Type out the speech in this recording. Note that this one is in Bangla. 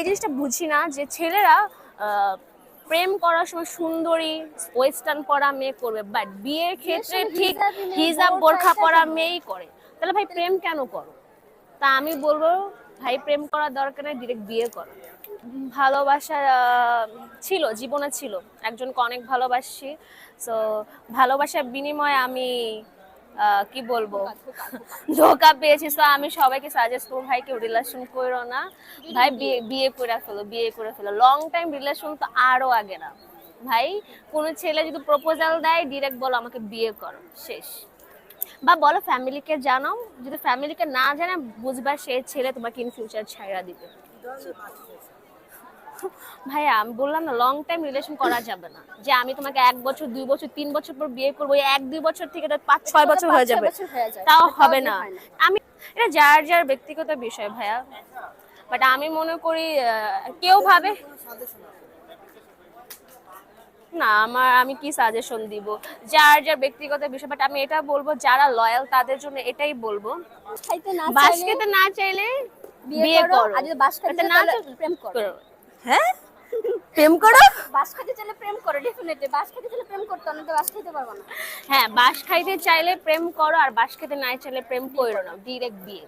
এই জিনিসটা বুঝি না যে ছেলেরা প্রেম করার সময় সুন্দরী ওয়েস্টার্ন পরা মেয়ে করবে বাট বিয়ের ক্ষেত্রে ঠিক হিজাবি বোরখা পরা মেয়েই করে। তাহলে ভাই প্রেম কেন করো? তা আমি বলব ভাই প্রেম করার দরকার নেই ডিরেক্ট বিয়ে করো। ভালোবাসা ছিল জীবনে ছিল। একজনকে অনেক ভালোবাসি। তো ভালোবাসার বিনিময়ে আমি কি বলব? ধোকা পেয়েছি। তো আমি সবাইকে সাজেস্ট করব, ভাই, কেউ রিলেশন করো না। ভাই, বিয়ে করে ফেলো, বিয়ে করে ফেলো। লং টাইম রিলেশন তো আরও আগে না। ভাই, কোনো ছেলে যদি প্রপোজাল দেয় ডিরেক্ট বলো আমাকে বিয়ে করো। শেষ। বা বলো ফ্যামিলিকে জানাও। যদি ফ্যামিলিকে না জানা বুঝবা সে ছেলে তোমাকে ইন ফিউচার ছাইড়া দিবে। ভাইয়া আমি বললাম না লং টাইম রিলেশন করা যাবে না। যে আমি তোমাকে এক বছর দুই বছর তিন বছর পর বিয়ে করব এক দুই বছর থেকে পাঁচ ছয় বছর হয়ে যাবে। তাও হবে না। আমি এটা যার যার ব্যক্তিগত বিষয় ভাইয়া। বাট আমি মনে করি কেউ ভাবে না আমার আমি কি সাজেশন দিব? যার যার ব্যক্তিগত বিষয় বাট আমি এটা বলব যারা লয়াল তাদের জন্য এটাই বলব। বাস খেতে না চাইলে বিয়ে করো আর যদি বাস খেতে না প্রেম করো। হ্যাঁ? প্রেম করো? বাস খাইতে চাইলে প্রেম করো ডেফিনেটলি বাস খাইতে চাইলে প্রেম করতে না তো বাস খাইতে পারব না। হ্যাঁ বাস খাইতে চাইলে প্রেম করো আর বাস খেতে না চাইলে প্রেম করো না। ডিরেক্ট বিয়ে।